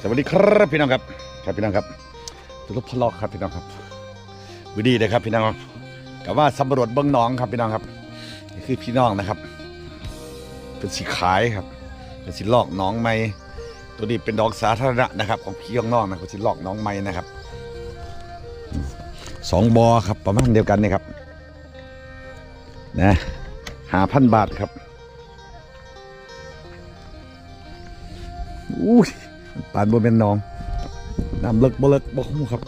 สวัสดีครับพี่น้องครับครับพี่น้องครับตุลพลอกครับพี่น้องครับวิดีเลยครับพี่น้องครับกับว่าสำรวจเบื้องน้องครับพี่น้องครับนี่คือพี่น้องนะครับ เป็นสีขายครับ เป็นสีลอกน้องไม้ตัวนี้เป็นดอกสาธารณะนะครับ ของพี่ของน้องนะเป็นสีลอกน้องไม้นะครับสองบอครับประมาณเดียวกันนี่ครับนะหาพันบาทครับ อู้ปานบนเป็นน้องน้ำเลิกบ่เลิกบ่ฮู้ครับ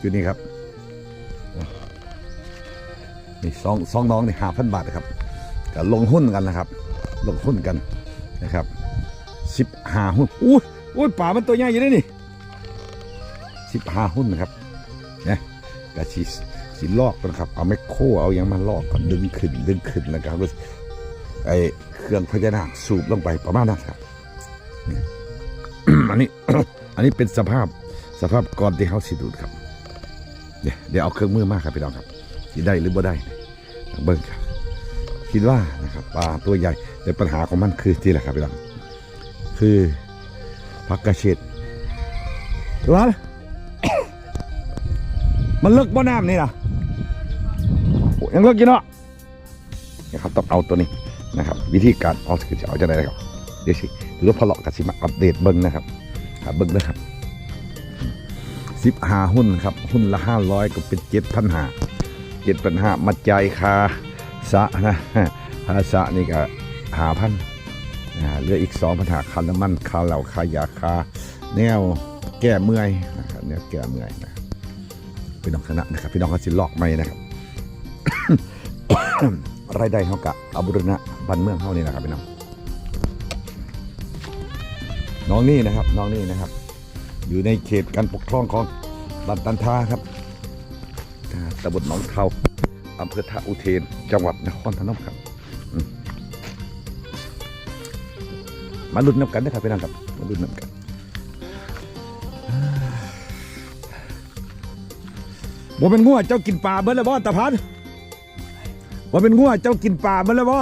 อยู่นี่ครับนี่สองสองน้องนี่ห้าพันบาทครับก็ลงหุ้นกันนะครับ ลงหุ้นกันนะครับสิบห้าหุ้นอุ้ยอุ้ป่ามันตัวใหญ่อยู่นี่นี่สิบห้าหุ้นนะครับเนี่ยก็สีสีลอกกันครับ เอาไมโครเอาอย่างมาลอกก่อนดึงขึ้นดึงขึ้นแล้วก็ไอเครื่องพญานาคสูบลงไปประมาณนั้นครับ อันนี้ อันนี้เป็นสภาพสภาพก่อนที่เขาสิดูดครับเดี๋ยวเดี๋ยวเอาเครื่องมือมากครับพี่น้องครับสิได้หรือบ่ได้เบิ้งครับ คิดว่านะครับปลาตัวใหญ่แต่ปัญหาของมันคือที่แหละครับพี่น้องคือพักกระเฉดร้านมันเลิกบ่อน้ำนี่นะยังเลิกอยู่เนาะนะครับต้องเอาตัวนี้นะครับ วิธีการเอาคือจะเอาจะได้ครับเดี๋ยวสิหรือพอเลาะกับสิมาอัปเดตเบิ้งนะครับ ครับเบิ้งนะครับสิบหาหุ้นครับ หุ้นละห้าร้อยก็เป็นเจ็ดพันหาเจ็ดพันหามาจ่ายคาสะนะคาสะนี่ก็หาพันเหลืออีกสองพันหาคาน้ำมันคาเหล่าคายาคาแนวแก้เมื่อยนะครับแนวแก้เมื่อยนะครับพี่น้องคณะนะครับพี่น้องเขาสิลอกไม่นะครับรายได้เขากะเอบุรณะบ้านเมืองเขานี่นะครับพี่น้อง น้องนี่นะครับน้องนี่นะครับ อยู่ในเขตการปกครองของบันตันทาครับตำบลหนองเทาอำเภอท่าอุเทน จังหวัดนครพนมครับ มาลุ้นน้ำกันนะครับพี่น้องครับมาลุ้นน้ำกันว่าเป็นงัวเจ้ากินปลาเบิ้ลแล้วบ่ตาพันว่าเป็นงัวเจ้ากินปลาเบิ้ลแล้วบ่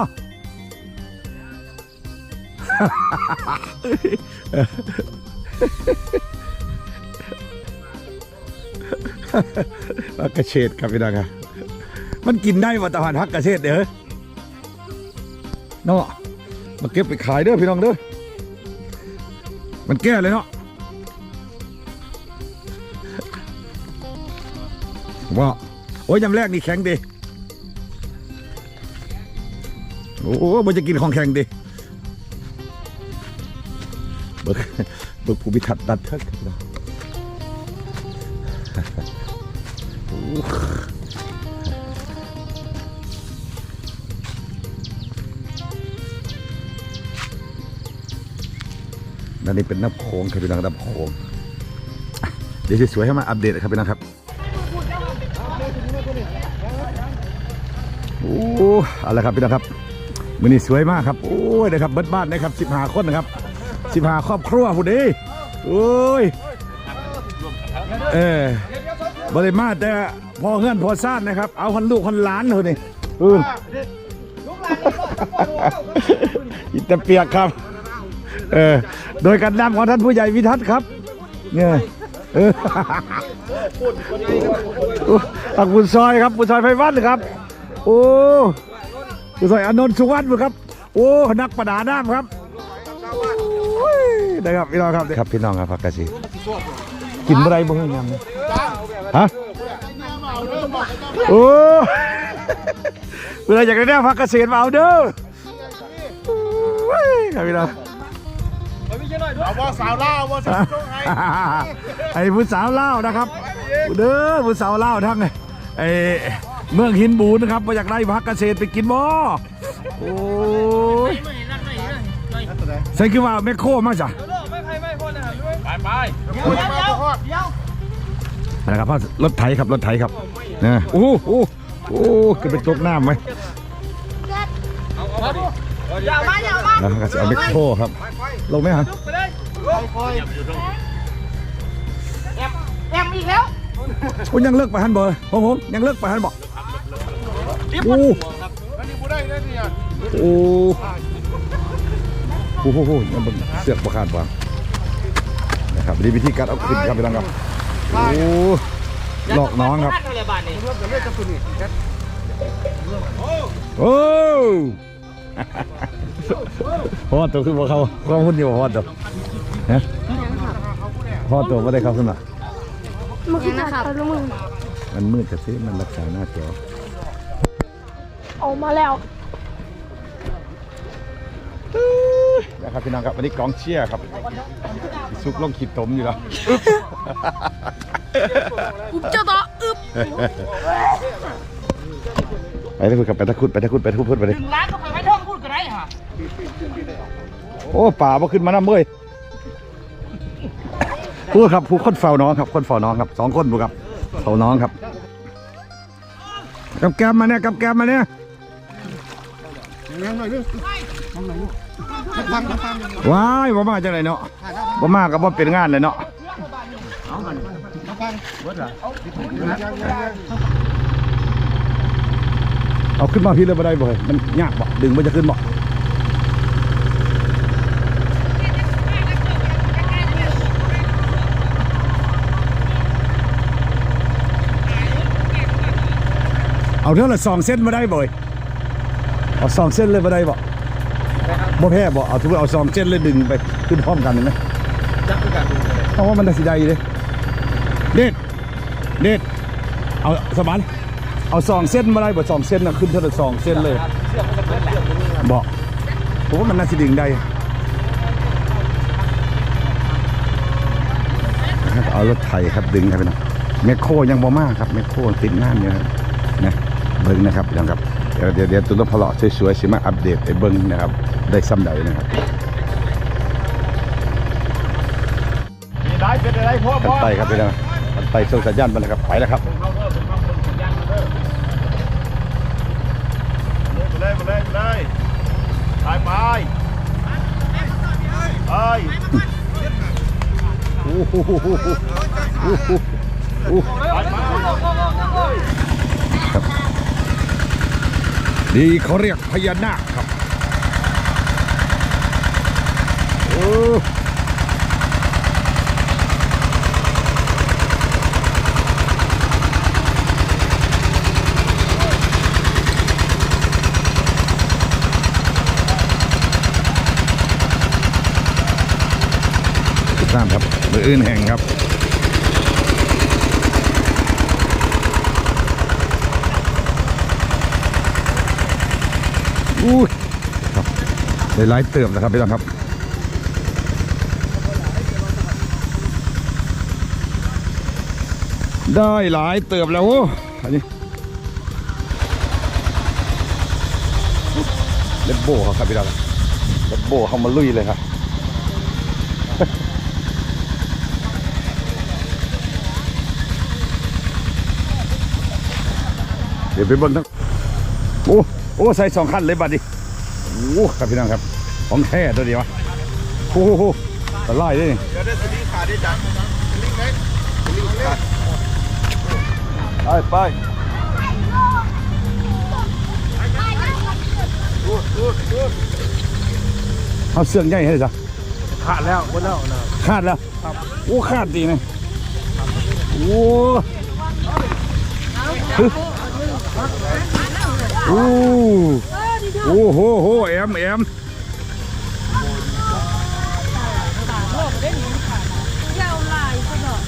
พักกระเฉดครับพี่น้องครับมันกินได้มาตะพันพักกระเฉดเด้อเนาะมาเก็บไปขายเด้อพี่น้องเด้อมันแก้เลยเนาะว่าโอ้ยยำแรกนี่แข็งดีโอ้โหมันจะกินของแข็งดี บิกเบิกผู้พิทักษ์ดันเทิดครับพี่น้องนั่นนี่เป็นน้ำโขงครับพี่น้องน้ำโขงเดี๋ยวสวยๆให้มาอัปเดตครับพี่น้องครับโอ้อาละครับพี่น้องครับมือนี้สวยมากครับ โอ้ยนะครับเบิดบ้านนะครับสิบหาคนนะครับ สิบหาครอบครัวผู้ดีโอ้ยเออบริมาแต่พอเงื่อนพอซ่านนะครับ เอาคนลูกคนหลานเถอะนี่เอออิตาเปียกครับ เออ โดยการนำของท่านผู้ใหญ่วิทัศน์ครับ เนี่ยเออตักบุญซอยครับบุญซอยไฟวัดครับ โอ้บุญซอยอนนท์สุวรรณครับ โอ้ นักประดาน้ำครับ นะครับพี่น้องครับครับพี่น้องครับพักกะสิกินอะไรบ้างยังฮะโอ้เวลาอยากได้แนวพักเกษตรมาเอาเด้อโอ้ยครับพี่น้องเอาว่าสาวเล่าว่าสาวช่วงไห้ไอ้ผู้สาวเล่าวนะครับเด้อผู้สาวเล่าวทั้งไอ้เมืองหินบูนนะครับมาจากไร่พักเกษตรไปกินบ่โอ้ยใส่คือว่าแมคโครมาจ้ะ ไปไปเดี๋ยวเดี๋ยวเดี๋ยวเดี๋ยวนะครับพ่อรถไถครับรถไถครับนะโอ้โหโอ้โหโอ้โหเกิดเป็นตกน้ำไหมอย่ามาอย่ามาแล้วก็จะเอาแมคโครครับลงไหมครับไปเลยค่อยแอมแอมอีกแล้วคุณยังเลิกไปหันบ่ผมผมยังเลิกไปหันบ่รีบโอ้อันนี้บูได้ได้เนี่ยโอ้โหโอ้โหยังเบิ่งเสือกประคาดว่า ครับนี่วิธีการเอาขึ้นครับพี่น้องครับโอ้หลอกน้องครับโอ้พอตัวคือบ่เขาข้อมูลอยู่บ่พอตัวฮะพอตัวไม่ได้เข้าขึ้นมามันคือการทำมือมันมืดจะซิมันรักษาหน้าจอออกมาแล้ว นะครับพี่น้องครับวันนี้กองเชียร์ครับซุกลงขีดตมอยู่แล้วอุ๊บเจ้าต่ออึบไปตะคุดกับไปตะคุดไปตะคุดไปตะคุดพูดไปเลยร้านก็ไปไม่ท่องพูดกันได้ค่ะโอ้ป่าบ่ขึ้นมาน้ำเว้ยพูดครับผู้คนเฝ้าน้องครับคนเฝ้าน้องครับสองคนผู้ครับเฝ้าน้องครับกับแกมมาเนี่ยกับแกมมาเนี่ย ว้ายบ่มาจังไรเนาะบ่มาก็บ่เป็นงานเลยเนาะเอาขึ้นมาพี่เลยบ่ได้บ่เฮ้ยมันยากบ่ดึงมันจะขึ้นบ่เอาเท่าละสองเส้นมาได้บ่อย เอาสองเส้นเลยมาได้บ่บ่แพ้บ่เอาทุกเอาสองเส้นเลยดึงไปขึ้นพร้อมกันเห็นไหมเพราะว่ามันได้สิได้อยู่เลยเด็ดเด็ดเอาสมานเอาสองเส้นมาได้บ่สองเส้นน่ะขึ้นเท่าละสองเส้นเลยบอกผมว่ามันน่าสิดึงได้เอารถไถครับดึงครับพี่น้องแมคโครยังบ่มากครับแมคโครติดงานอยู่ครับนะเบิ้งนะครับพี่น้องครับ เดี๋ยวเดี๋ยวเดี๋ยวตุ้นพลอสวยๆสิมาอัปเดตไอ้เบิ้งนะครับ ได้ซ้ำใดนะครับได้เป็นอะไรพ่อกันพ่อไตครับพี่น้องกันไตส่งสัญญาณมาแล้วครับไปแล้วครับไปเลยไปเลยไปเลยไปไปไปโอ้โหโอ้โหโอ้โหโอ้โหโอ้โหครับ นี่เขาเรียกพญานาคครับโอ้ตามครับมืออื่นแห่งครับ อู้ยครับได้ไลฟ์เติมนะครับพี่น้องครับได้หลายเติบแล้วโอ้อันนี้เล็บโบครับพี่น้องเล็บโบเขามาลุยเลยครับเดี๋ยวไปเบิ่งทั้ง โอ้โอ้ใส่สองขั้นเลยบัดดิโอ้ครับพี่น้องครับของแท้ตัวเดียวอะโอ้โหตะไล่ด้วยนี่เดี๋ยวได้สลิงขาดได้จังสลิงเล็กสลิงขาดไปไปพูดพูดพูดเอาเสื่องใหญ่ให้เลยจ้ะขาดแล้วหมดแล้วนะขาดแล้วโอ้ขาดดีนะโอ้ฮึ โอ้โอ้โหโหแอมแอมยาวลายซะดอก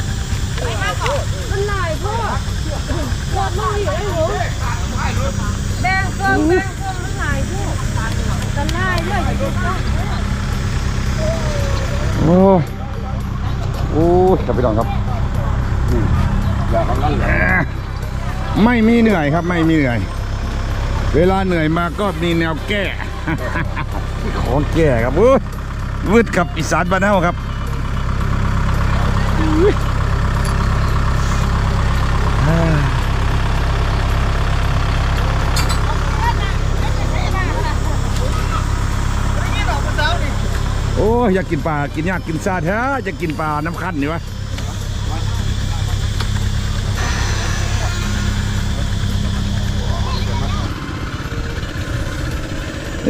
มันลายพ่อหมดมืออยู่ไอ้หูแดงเกินแดงเกินมันลายพ่อกันลายด้วยอย่ต้องโอ้โอ้ครับพี่น้องครับอย่าทำนั่นแหละไม่มีเหนื่อยครับไม่มีเหนื่อย เวลาเหนื่อยมาก็มีแนวแก้ ของแก้ครับโอ้ยวืดกับอีสานบ้านเฮาครับอุ๊ยอ่าโอ้ยอยากกินปลา กินยากกินซาแท้จะกินปลาน้ำคั้นนี่วะ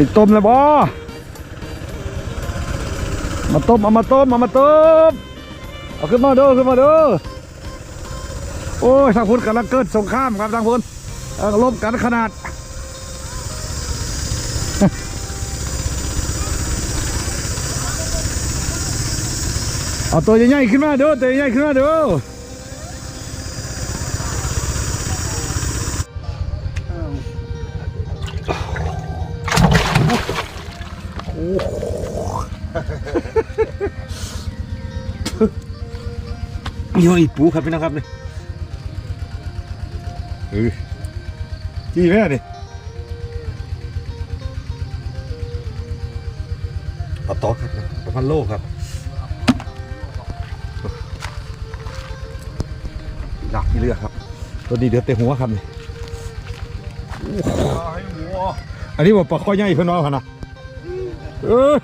ไอ้ต้มเลยบอมาต้มเอามาต้มเอามาต้มเอาขึ้นมาดูขึ้นมาดูโอ้ยทางพุทธกำลังเกิดสงครามครับทางพุทธลบกันขนาดเอาตัวใหญ่ๆขึ้นมาดูตัวใหญ่ๆขึ้นมาดู นี่ว่าอีปูครับพี่น้องครับนี่เออจี้แม่นี่เอาต่อครับประมาณโลครับหนักนี่เรือครับ ตัวนี้เดือดเตะหัวครับนี่ให้หูอันนี้ว่าปลาข้อใหญ่เพื่อนน้องครับนะเออ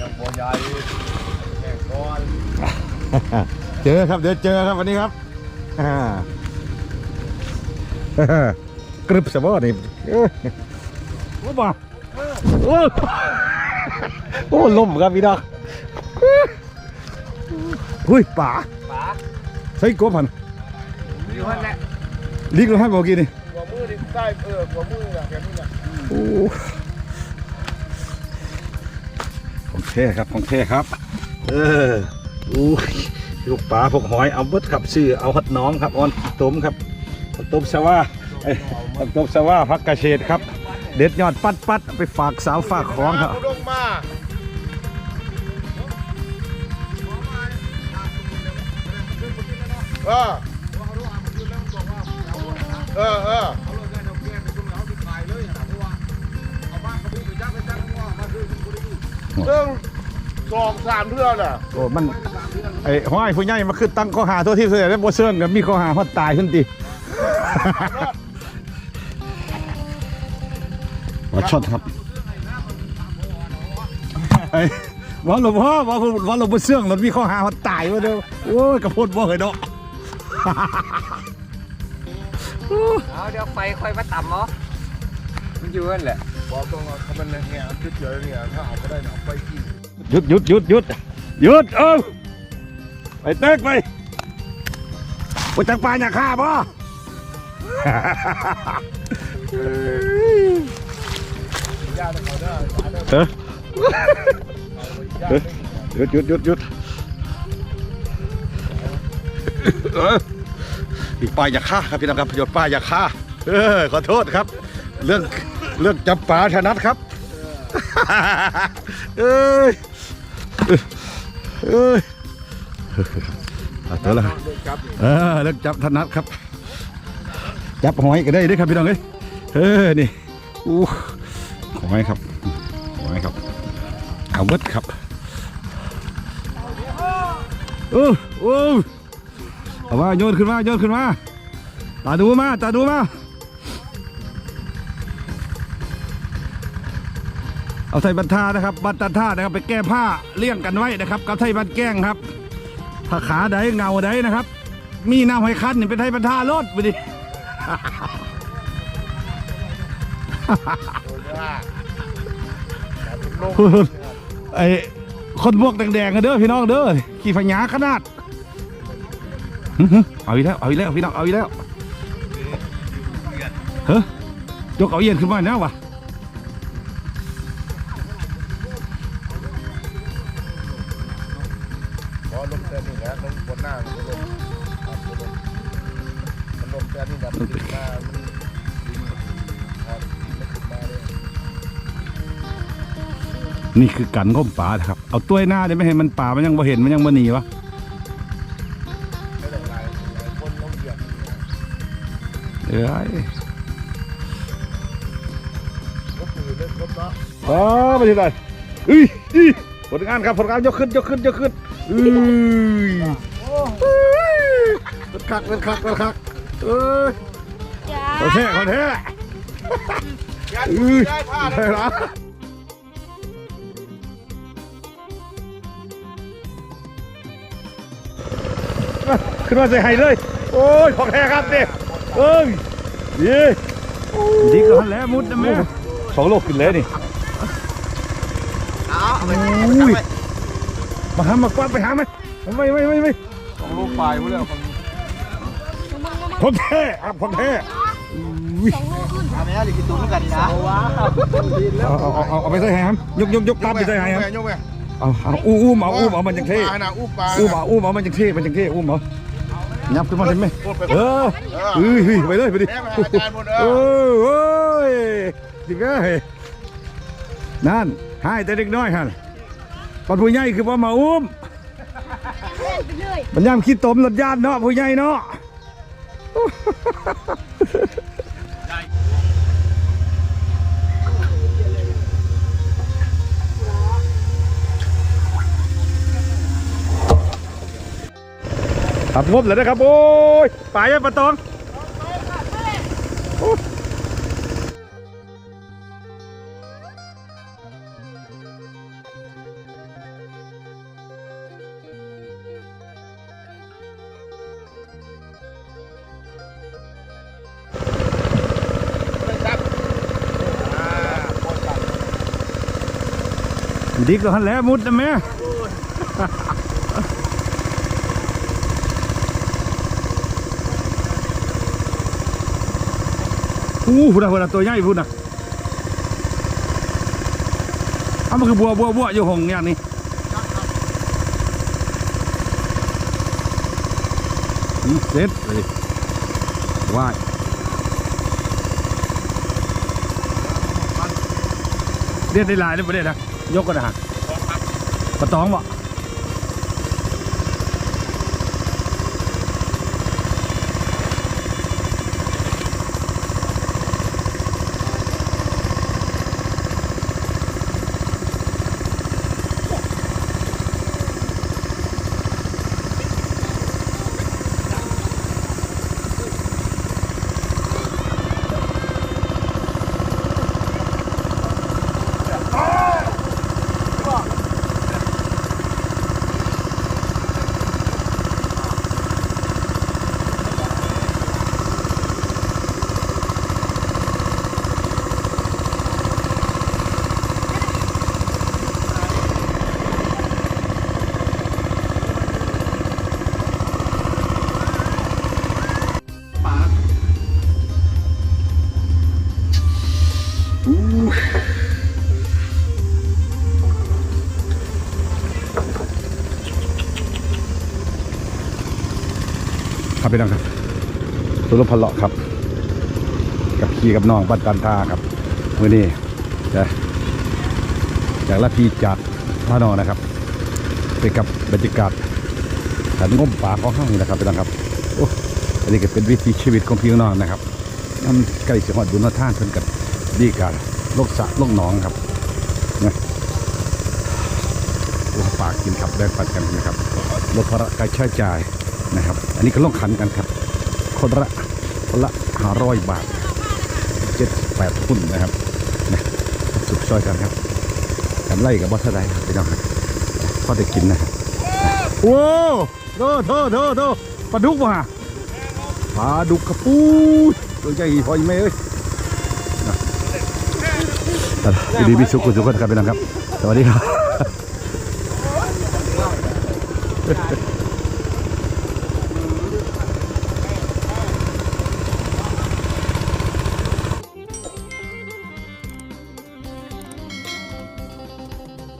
ยังพอใหญ่ เจอครับเดี๋ยวเจอครับวันนี้ครับอ่ากรึบสะบอนี่เออโอ้บ้าโอ้โอ้ลมครับพี่ดอกหุ้ยป่าป๋าใส่กบพันอปันและลิกเราให้บอกกี่นี่หัวมือดิใต้เออหัวมือแบบนี้นะโอ้ของแท้ครับของแท้ครับ เออ อู้ยลูกปลาพวกหอยเอาเบิดครับชื่อเอาหัดน้องครับออนต้มครับต้มสว่าเอ้ยต้มสว่าพักกระเฉดครับ เด็ดยอดปัดปัดเอาไปฝากสาวฝากของครับลงมาเออเออเออเรื่องสองสามเทื่อน่ะโอ้มัน ไอ้ห้อยผู้ใหญ่มาขึ้นตั้งข้อหาตัวที่เสียแล้วโบเซิร์นกับมีข้อหาฮอดตายขึ้นตีว่าช็อตครับไอ้ว่าหลวงพ่อว่าว่าหลวงพ่อเสื่องรถมีข้อหาฮอดตายมาเด้อโอ้ยกระโพดบ่เหยเนาะเอาเดี๋ยวไฟค่อยมาต่ำเนาะมันอยู่นั่นแหละบอกตรงว่าเขาเป็นแง่เฉยๆเนี่ยถ้าเอาก็ได้เนี่ยเอาไปกินหยุดหยุดหยุดหยุดหยุดเออ ไปเต๊กไปปจักปลาอยากฆ่าบ่ย่าได้เขาได้หวานได้เออย่าเออหยุดหยุดหยุดหยุดเอออีกปลาอยากฆ่าครับพี่น้องครับหยุดปลาอยากฆ่าเออขอโทษครับ เรื่องเรื่องจับปลาชนัดครับเอ้ยเอ้ย เอาตัวละเลิกจับนี่เออเรื่องจับถนัดครับ จับหอยก็ได้ด้วยครับพี่น้องเอ้ยเออนี่อู้หอยครับหอยครับเอาเบิดครับโอ้โอ้เอามาโยนขึ้นมาโยนขึ้นมาตาดูมาตาดูมาเอาไทยบันทานะครับ บันตันท่านะครับไปแก้ผ้าเลี่ยงกันไว้นะครับกับไทยบันแกล้งครับ ถ้าขาใดเงาใดนะครับ มีน้ำหอยคันนี่เป็นไทยบรรทารถไปดิไอ้คนบวกแดงๆกันเด้อพี่น้องเด้อขี่ฝัญญาขนาดเอาอีกแล้วเอาอีกแล้วพี่น้องเอาอีกแล้วเฮ้ยยกเอาเอียนขึ้นมาแล้ววะ นี่คือกันก้มป่านะครับ เอาต้วยหน้าได้ไหมเห็นมันป่ามันยังบ่เห็นมันยังบ่หนีวะไม่ได้หลายหลายคนลงเหยียบเอ้ยก็คือเล่นรถเนาะอ๋อไม่ใช่ไรอุ้ยอีผลงานครับผลงานยกขึ้นยกขึ้นยกขึ้นอุ้ยเป็นคักเป็นคักเป็นคักเอ้ยจ้าขอแท้ขอแท้ยันอุ้ยได้ผ้าได้ได้ละ ขึ้นมาใส่ไห้เลย โอ้ยของแท้ครับเนี่ยเอ้ยดีดีก็หันแล้วมุดนะแม่สองโลขึ้นแล้วนี่เอาเอาไปอุ้ยมาหามากวาดไปหาไหมไม่ไม่ไม่ไม่สองลูกปลายพวกเรื่องของคนแท้ครับคนแท้อุ้ยอันนี้อะไรกินตุ้มกันนะว้าวเอาเอาเอาเอาเอาไปใส่หามยกยกยกตามไปใส่หามยกไปเอาเอาอู้อู้เอาอู้เอามันจังเท่ปลาน่ะอู้ปลาอู้เอาอู้เอามันจังเท่มันจังเท่อู้เอา ยับขึ้นมาเห็นไหมเออเออเฮ้ยเฮ้ยไปเลยไปดิแม่ไปหาอาจารย์หมดเอโอ้อโอ้ยดิเอ้ยนั่นหายแต่เด็กน้อยฮะตอนผู้ใหญ่คือว่ามาอุ้มไปเลยมันย่ำขี้ตมรถญาติเนาะผู้ใหญ่เนาะ ครับงบเลยนะครับ โอ้ยป่ายังปะตองโอ้ดีก็หันแหล้วมุดนะแม่ อู้พูดนะพูดนะตัวใหญ่พูดนะเอามันคือบัวบัวบัวอยู่ห้องอย่างนี้อืมเสร็จเลยว่ายเรียกได้ลายเลยประเด็นนะยกกันนะฮะปะตองบ่ ครับพี่น้องครับตัวรถพะเลาะครับ กับขี่กับน้องบ้านการท่าครับมื่อนี้จะจากละพีจากพระนอนะครับ ไปกับบรรยากาศสันงมป่าของห้างนี่นะครับพี่น้องครับโอ้อันนี้ก็เป็นวิถีชีวิตของพี่น้องนะครับน้ำใกล้จังหวัดบุญท่านเพิ่นกับดีการโลกสะโลกหนองครับนะโอ้ปากกินครับแบ่งปันกันนะครับลดภาระการใช้จ่าย นะครับ อันนี้ก็ลงขันกันครับ คนละคนละห้าร้อยบาทเจ็ดแปดหุ้นนะครับนะสุดซอยกันครับกันไล่กับวัฒนใดครับพี่น้องครับพอได้กินนะครับโอ้โธ่โธ่โธ่โธ่ปลาดุกว่ะปลาดุกกระปูตัวใหญ่พอยังไม่เอ้ยนะดีมีสุขสุขกันครับพี่น้องครับ สวัสดีครับ